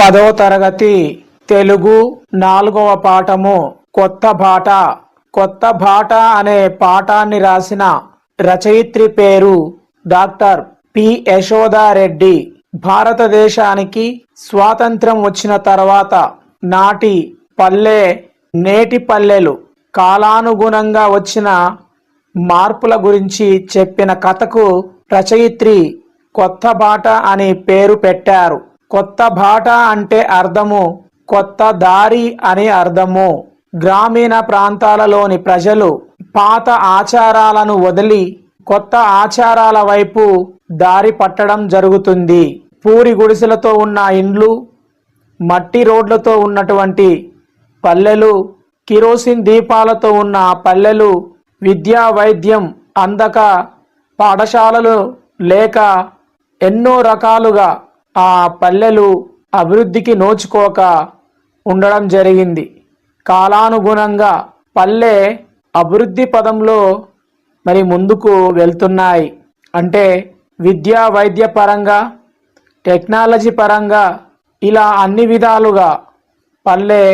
పదవ తరగతి తెలుగు నాలుగవ పాఠము కొత్త బాట. కొత్త బాట అనే పాఠాన్ని రాసిన రచయిత్రి పేరు డాక్టర్ పి. యశోదారెడ్డి. భారతదేశానికి స్వాతంత్రం వచ్చిన తర్వాత నాటి పల్లె నేటి పల్లెలు కాలానుగుణంగా వచ్చిన మార్పుల గురించి చెప్పిన కథకు రచయిత్రి కొత్త బాట అని పేరు పెట్టారు. కొత్త బాట అంటే అర్థము కొత్త దారి అని అర్థము. గ్రామీణ ప్రాంతాలలోని ప్రజలు పాత ఆచారాలను వదిలి కొత్త ఆచారాల వైపు దారి పట్టడం జరుగుతుంది. పూరి గుడిసెలతో ఉన్న ఇండ్లు మట్టి రోడ్లతో ఉన్నటువంటి పల్లెలు కిరోసిన్ దీపాలతో ఉన్న పల్లెలు విద్యా వైద్యం అందక పాఠశాలలు లేక ఎన్నో రకాలుగా ఆ పల్లెలు అభివృద్ధికి నోచుకోక ఉండడం జరిగింది. కాలానుగుణంగా పల్లె అభివృద్ధి పదంలో మరి ముందుకు వెళ్తున్నాయి. అంటే విద్యా వైద్య పరంగా టెక్నాలజీ పరంగా ఇలా అన్ని విధాలుగా పల్లె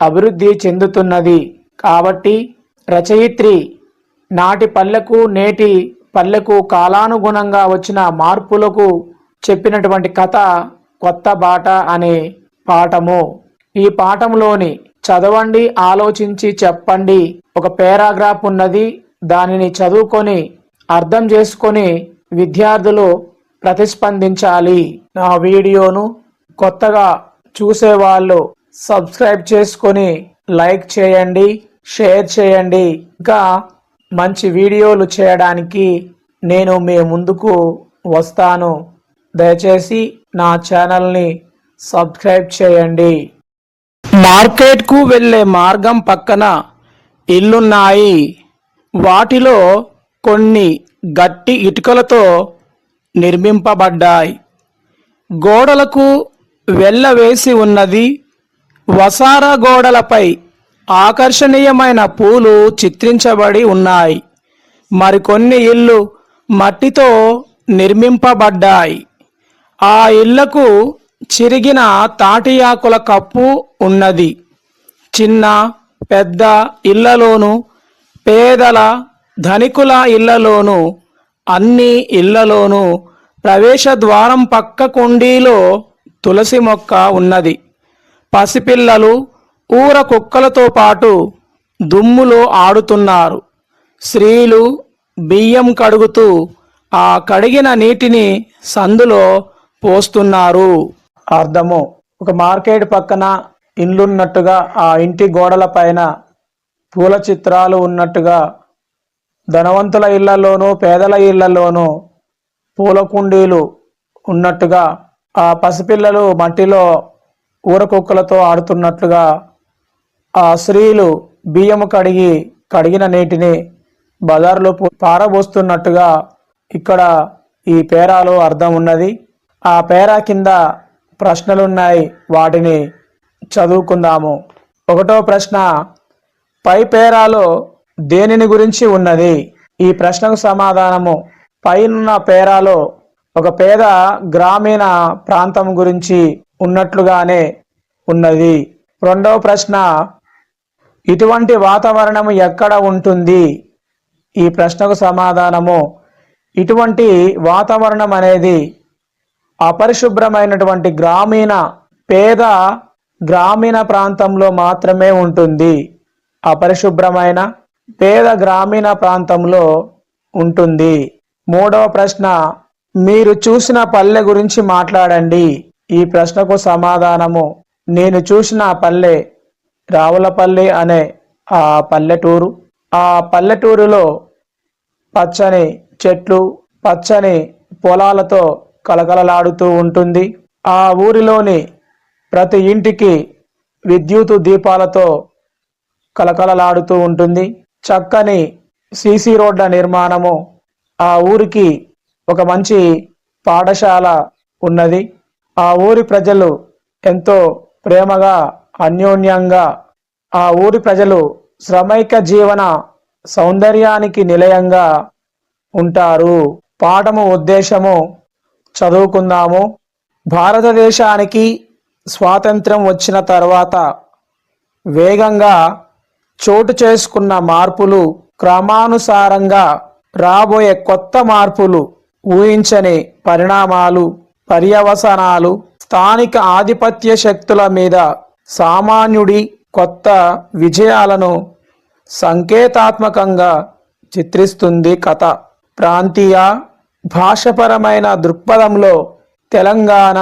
అభివృద్ధి చెందుతున్నది. కాబట్టి రచయిత్రి నాటి పల్లెకు నేటి పల్లెకు కాలానుగుణంగా వచ్చిన మార్పులకు చెప్పినటువంటి కథ కొత్త బాట అనే పాఠము. ఈ పాఠంలోని చదవండి ఆలోచించి చెప్పండి. ఒక పేరాగ్రాఫ్ ఉన్నది. దానిని చదువుకొని అర్థం చేసుకొని విద్యార్థులు ప్రతిస్పందించాలి. నా వీడియోను కొత్తగా చూసేవాళ్ళు సబ్స్క్రైబ్ చేసుకొని లైక్ చేయండి షేర్ చేయండి. ఇంకా మంచి వీడియోలు చేయడానికి నేను మీ ముందుకు వస్తాను. దయచేసి నా ఛానల్ని సబ్స్క్రైబ్ చేయండి. మార్కెట్కు వెళ్ళే మార్గం పక్కన ఇల్లున్నాయి. వాటిలో కొన్ని గట్టి ఇటుకలతో నిర్మింపబడ్డాయి. గోడలకు వెళ్ళవేసి ఉన్నది వసారా గోడలపై ఆకర్షణీయమైన పూలు చిత్రించబడి ఉన్నాయి. మరికొన్ని ఇల్లు మట్టితో నిర్మింపబడ్డాయి. ఆ ఇళ్ళకు చిరిగిన తాటియాకుల కప్పు ఉన్నది. చిన్న పెద్ద ఇళ్ళలోను పేదల ధనికుల ఇళ్ళలోను అన్ని ఇళ్ళలోనూ ప్రవేశ ద్వారం పక్క కుండీలో తులసి మొక్క ఉన్నది. పసిపిల్లలు ఊర కుక్కలతో పాటు దుమ్ములో ఆడుతున్నారు. స్త్రీలు బియ్యం కడుగుతూ ఆ కడిగిన నీటిని సందులో పోస్తున్నారు. అర్థము. ఒక మార్కెట్ పక్కన ఇండ్లున్నట్టుగా ఆ ఇంటి గోడల పైన పూల చిత్రాలు ఉన్నట్టుగా ధనవంతుల ఇళ్ళలోనూ పేదల ఇళ్ళలోనూ పూల కుండీలు ఉన్నట్టుగా ఆ పసిపిల్లలు మట్టిలో ఊరకుక్కలతో ఆడుతున్నట్లుగా ఆ స్త్రీలు బియ్యము కడిగి కడిగిన నీటిని బజారులో పారబోస్తున్నట్టుగా ఇక్కడ ఈ పేరాలో అర్థం ఉన్నది. ఆ పేరా కింద ప్రశ్నలున్నాయి. వాటిని చదువుకుందాము. ఒకటో ప్రశ్న పై పేరాలో దేనిని గురించి ఉన్నది? ఈ ప్రశ్నకు సమాధానము పైనున్న పేరాలో ఒక పేద గ్రామీణ ప్రాంతం గురించి ఉన్నట్లుగానే ఉన్నది. రెండవ ప్రశ్న ఇటువంటి వాతావరణం ఎక్కడ ఉంటుంది? ఈ ప్రశ్నకు సమాధానము ఇటువంటి వాతావరణం అనేది అపరిశుభ్రమైనటువంటి గ్రామీణ పేద గ్రామీణ ప్రాంతంలో మాత్రమే ఉంటుంది. అపరిశుభ్రమైన పేద గ్రామీణ ప్రాంతంలో ఉంటుంది. మూడవ ప్రశ్న మీరు చూసిన పల్లె గురించి మాట్లాడండి. ఈ ప్రశ్నకు సమాధానము నేను చూసిన పల్లె రావులపల్లి అనే ఆ పల్లెటూరు. ఆ పల్లెటూరులో పచ్చని చెట్లు పచ్చని పొలాలతో కలకలలాడుతూ ఉంటుంది. ఆ ఊరిలోని ప్రతి ఇంటికి విద్యుత్ దీపాలతో కలకలలాడుతూ ఉంటుంది. చక్కని సీసీ రోడ్ల నిర్మాణము ఆ ఊరికి ఒక మంచి పాఠశాల ఉన్నది. ఆ ఊరి ప్రజలు ఎంతో ప్రేమగా అన్యోన్యంగా ఆ ఊరి ప్రజలు శ్రమైక జీవన సౌందర్యానికి నిలయంగా ఉంటారు. పాఠము ఉద్దేశము చదువుకుందాము. భారతదేశానికి స్వాతంత్రం వచ్చిన తర్వాత వేగంగా చోటు చేసుకున్న మార్పులు క్రమానుసారంగా రాబోయే కొత్త మార్పులు ఊహించని పరిణామాలు పర్యవసనాలు స్థానిక ఆధిపత్య శక్తుల మీద సామాన్యుడి కొత్త విజయాలను సంకేతాత్మకంగా చిత్రిస్తుంది కథ. ప్రాంతీయ భాషపరమైన దృక్పథంలో తెలంగాణ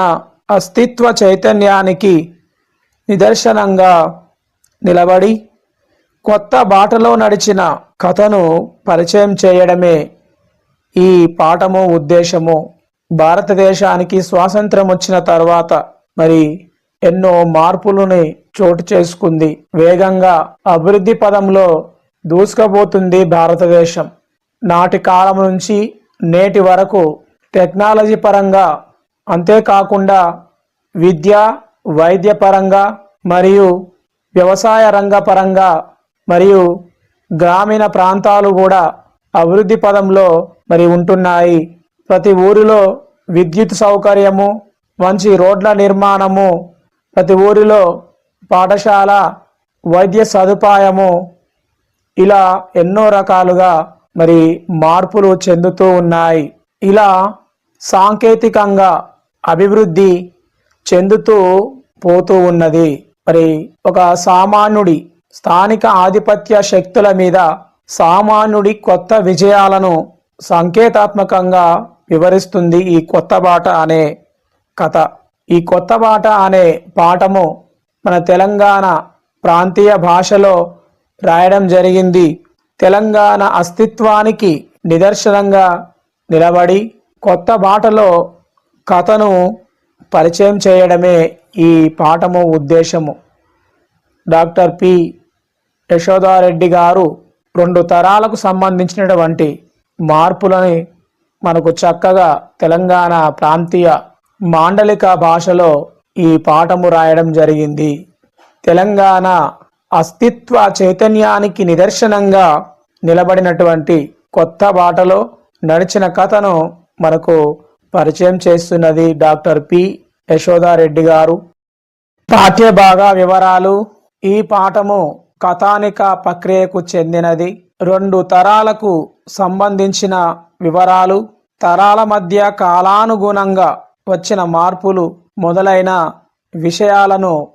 అస్తిత్వ చైతన్యానికి నిదర్శనంగా నిలబడి కొత్త బాటలో నడిచిన కథను పరిచయం చేయడమే ఈ పాఠము ఉద్దేశము. భారతదేశానికి స్వాతంత్రం వచ్చిన తర్వాత మరి ఎన్నో మార్పులని చోటు చేసుకుంది. వేగంగా అభివృద్ధి పదంలో దూసుకుపోతుంది భారతదేశం. నాటి కాలం నుంచి నేటి వరకు టెక్నాలజీ పరంగా అంతేకాకుండా విద్య వైద్య పరంగా మరియు వ్యవసాయ రంగ పరంగా మరియు గ్రామీణ ప్రాంతాలు కూడా అభివృద్ధి పదంలో మరి ఉంటున్నాయి. ప్రతి ఊరిలో విద్యుత్ సౌకర్యము మంచి రోడ్ల నిర్మాణము ప్రతి ఊరిలో పాఠశాల వైద్య సదుపాయము ఇలా ఎన్నో రకాలుగా మరి మార్పులు చెందుతూ ఉన్నాయి. ఇలా సాంకేతికంగా అభివృద్ధి చెందుతూ పోతూ ఉన్నది. మరి ఒక సామాన్యుడి స్థానిక ఆధిపత్య శక్తుల మీద సామాన్యుడి కొత్త విజయాలను సంకేతాత్మకంగా వివరిస్తుంది ఈ కొత్త బాట అనే కథ. ఈ కొత్త బాట అనే పాఠము మన తెలంగాణ ప్రాంతీయ భాషలో రాయడం జరిగింది. తెలంగాణ అస్తిత్వానికి నిదర్శనంగా నిలబడి కొత్త బాటలో కథను పరిచయం చేయడమే ఈ పాఠము ఉద్దేశము. Doctor P. యశోదారెడ్డి గారు రెండు తరాలకు సంబంధించినటువంటి మార్పులని మనకు చక్కగా తెలంగాణ ప్రాంతీయ మాండలిక భాషలో ఈ పాఠము రాయడం జరిగింది. తెలంగాణ అస్తిత్వ చైతన్యానికి నిదర్శనంగా నిలబడినటువంటి కొత్త బాటలో నడిచిన కథను మనకు పరిచయం చేస్తున్నది డాక్టర్ పి. యశోదారెడ్డి గారు. పాఠ్యభాగ వివరాలు. ఈ పాఠము కథానిక ప్రక్రియకు చెందినది. రెండు తరాలకు సంబంధించిన వివరాలు. తరాల మధ్య కాలానుగుణంగా వచ్చిన మార్పులు మొదలైన విషయాలను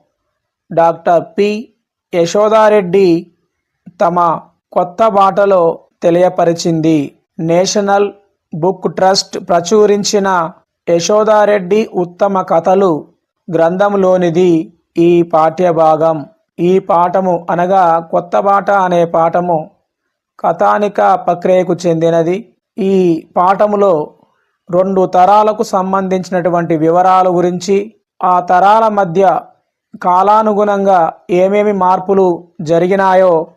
డాక్టర్ పి. యశోదారెడ్డి తమ కొత్త బాటలో తెలియపరిచింది. నేషనల్ బుక్ ట్రస్ట్ ప్రచురించిన యశోదారెడ్డి ఉత్తమ కథలు గ్రంథంలోనిది ఈ పాఠ్యభాగం. ఈ పాఠము అనగా కొత్త బాట అనే పాఠము కథానిక ప్రక్రియకు చెందినది. ఈ పాఠములో రెండు తరాలకు సంబంధించినటువంటి వివరాల గురించి ఆ తరాల మధ్య కాలానుగుణంగా ఏమేమి మార్పులు జరిగినాయో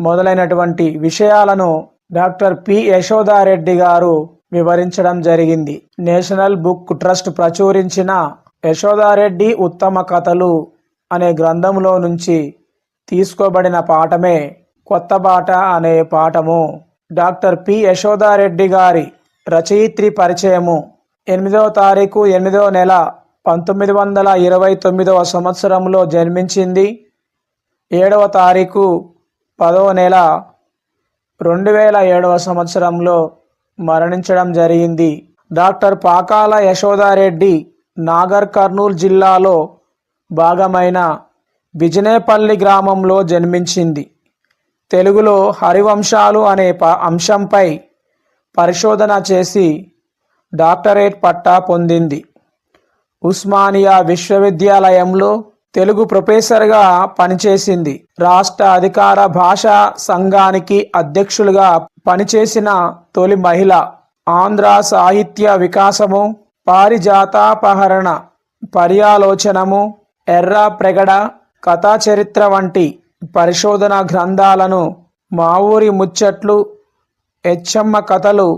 మొదలైనటువంటి విషయాలను డాక్టర్ పి. యశోదారెడ్డి గారు వివరించడం జరిగింది. నేషనల్ బుక్ ట్రస్ట్ ప్రచురించిన యశోదారెడ్డి ఉత్తమ కథలు అనే గ్రంథంలో నుంచి తీసుకోబడిన పాఠమే కొత్త బాట అనే పాఠము. Doctor P. యశోదారెడ్డి గారి రచయిత్రి పరిచయము ఎనిమిదవ తారీఖు ఎనిమిదవ నెల పంతొమ్మిది వందల ఇరవై తొమ్మిదవ సంవత్సరంలో జన్మించింది. ఏడవ తారీఖు పదవ నెల రెండు వేల ఏడవ సంవత్సరంలో మరణించడం జరిగింది. డాక్టర్ పాకాల యశోదారెడ్డి నాగర్ కర్నూలు జిల్లాలో భాగమైన బిజినేపల్లి గ్రామంలో జన్మించింది. తెలుగులో హరివంశాలు అనే ప అంశంపై పరిశోధన చేసి డాక్టరేట్ పట్టా పొందింది. ఉస్మానియా విశ్వవిద్యాలయంలో తెలుగు ప్రొఫెసర్గా పనిచేసింది. రాష్ట్ర అధికార భాషా సంఘానికి అధ్యక్షులుగా పనిచేసిన తొలి మహిళ. ఆంధ్ర సాహిత్య వికాసము పారిజాతాపహరణ పర్యాలోచనము ఎర్ర ప్రగడ కథా చరిత్ర వంటి పరిశోధన గ్రంథాలను మా ఊరి ముచ్చట్లు హెచ్చమ్మ కథలు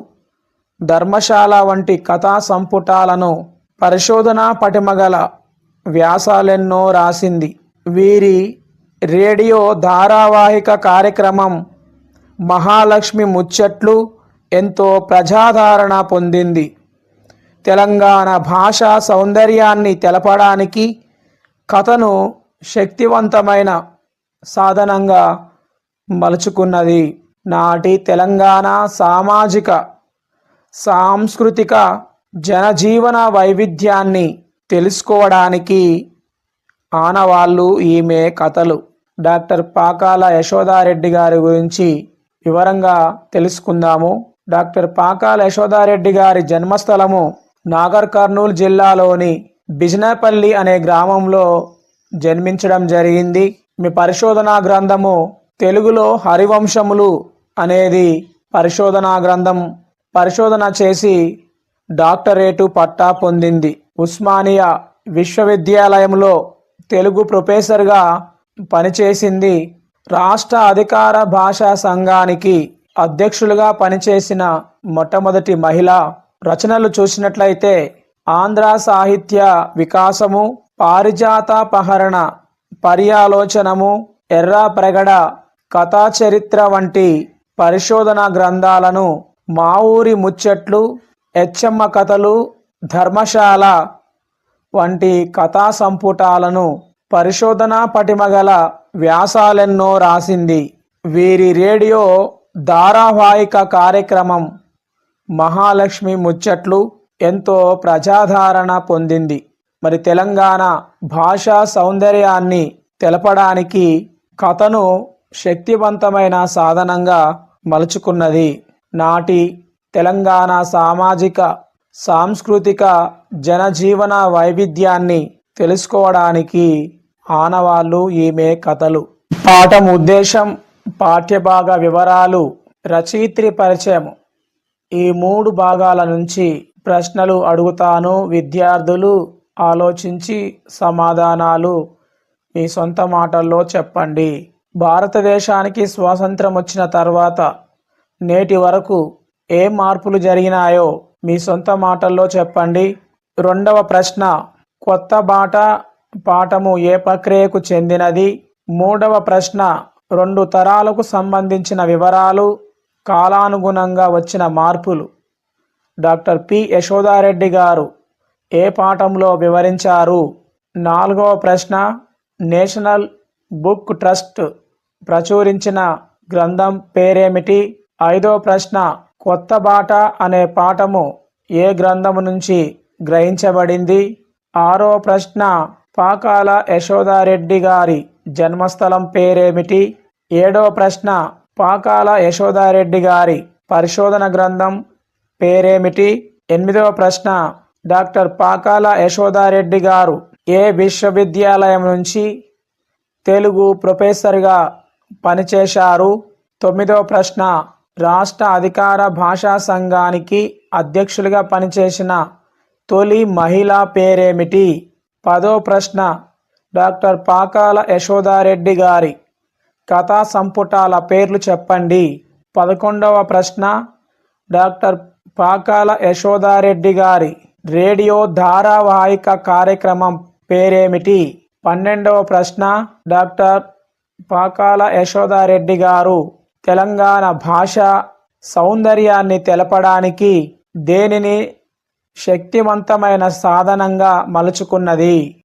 ధర్మశాల వంటి కథా సంపుటాలను పరిశోధనా పటిమగల వ్యాసాలెన్నో రాసింది. వీరి రేడియో ధారావాహిక కార్యక్రమం మహాలక్ష్మి ముచ్చట్లు ఎంతో ప్రజాదరణ పొందింది. తెలంగాణ భాషా సౌందర్యాన్ని తెలపడానికి కథను శక్తివంతమైన సాధనంగా మలుచుకున్నది. నాటి తెలంగాణ సామాజిక సాంస్కృతిక జనజీవన వైవిధ్యాన్ని తెలుసుకోవడానికి ఆనవాళ్ళు ఈమె కథలు. డాక్టర్ పాకాల యశోదారెడ్డి గారి గురించి వివరంగా తెలుసుకుందాము. డాక్టర్ పాకాల యశోదారెడ్డి గారి జన్మస్థలము నాగర్ కర్నూలు జిల్లాలోని బిజినపల్లి అనే గ్రామంలో జన్మించడం జరిగింది. మీ పరిశోధనా గ్రంథము తెలుగులో హరివంశములు అనేది పరిశోధనా గ్రంథం. పరిశోధన చేసి డాక్టరేటు పట్టా పొందింది. ఉస్మానియా విశ్వవిద్యాలయంలో తెలుగు ప్రొఫెసర్గా పనిచేసింది. రాష్ట్ర అధికార భాషా సంఘానికి అధ్యక్షులుగా పనిచేసిన మొట్టమొదటి మహిళ. రచనలు చూసినట్లయితే ఆంధ్ర సాహిత్య వికాసము పారిజాతాపహరణ పర్యాలోచనము ఎర్రా ప్రగడ కథా చరిత్ర వంటి పరిశోధన గ్రంథాలను మా ఊరి ముచ్చట్లు హెచ్చమ్మ కథలు ధర్మశాల వంటి కథా సంపుటాలను పరిశోధనా పటిమగల వ్యాసాలెన్నో రాసింది. వీరి రేడియో ధారావాహిక కార్యక్రమం మహాలక్ష్మి ముచ్చట్లు ఎంతో ప్రజాదరణ పొందింది. మరి తెలంగాణ భాషా సౌందర్యాన్ని తెలపడానికి కథను శక్తివంతమైన సాధనంగా మలుచుకున్నది నాటి తెలంగాణ సామాజిక సాంస్కృతిక జనజీవన వైవిధ్యాన్ని తెలుసుకోవడానికి ఆనవాళ్ళు ఈమె కథలు. పాఠం ఉద్దేశం పాఠ్యభాగ వివరాలు రచయిత్రి పరిచయం. ఈ మూడు భాగాల నుంచి ప్రశ్నలు అడుగుతాను విద్యార్థులు ఆలోచించి సమాధానాలు మీ సొంత మాటల్లో చెప్పండి. భారతదేశానికి స్వాతంత్రం వచ్చిన తర్వాత నేటి వరకు ఏ మార్పులు జరిగినాయో మీ సొంత మాటల్లో చెప్పండి. రెండవ ప్రశ్న కొత్త బాట పాఠము ఏ ప్రక్రియకు చెందినది? మూడవ ప్రశ్న రెండు తరాలకు సంబంధించిన వివరాలు కాలానుగుణంగా వచ్చిన మార్పులు. Doctor P. యశోదారెడ్డి గారు ఏ పాఠంలో వివరించారు? నాలుగవ ప్రశ్న నేషనల్ బుక్ ట్రస్ట్ ప్రచురించిన గ్రంథం పేరేమిటి? ఐదవ ప్రశ్న కొత్త బాట అనే పాఠము ఏ గ్రంథము నుంచి గ్రహించబడింది? ఆరో ప్రశ్న పాకాల యశోదారెడ్డి గారి జన్మస్థలం పేరేమిటి? ఏడో ప్రశ్న పాకాల యశోదారెడ్డి గారి పరిశోధన గ్రంథం పేరేమిటి? ఎనిమిదవ ప్రశ్న డాక్టర్ పాకాల యశోదారెడ్డి గారు ఏ విశ్వవిద్యాలయం నుంచి తెలుగు ప్రొఫెసర్గా పనిచేశారు? తొమ్మిదవ ప్రశ్న రాష్ట్ర అధికార భాషా సంఘానికి అధ్యక్షులుగా పనిచేసిన తొలి మహిళ పేరేమిటి? పదో ప్రశ్న. డాక్టర్ పాకాల యశోదారెడ్డి గారి కథా సంపుటాల పేర్లు చెప్పండి. పదకొండవ ప్రశ్న. డాక్టర్ పాకాల యశోదారెడ్డి గారి రేడియో ధారావాహిక కార్యక్రమం పేరేమిటి? పన్నెండవ ప్రశ్న. డాక్టర్ పాకాల యశోదారెడ్డి గారు తెలంగాణ భాష సౌందర్యాన్ని తెలపడానికి దేనిని శక్తివంతమైన సాధనంగా మలుచుకున్నది?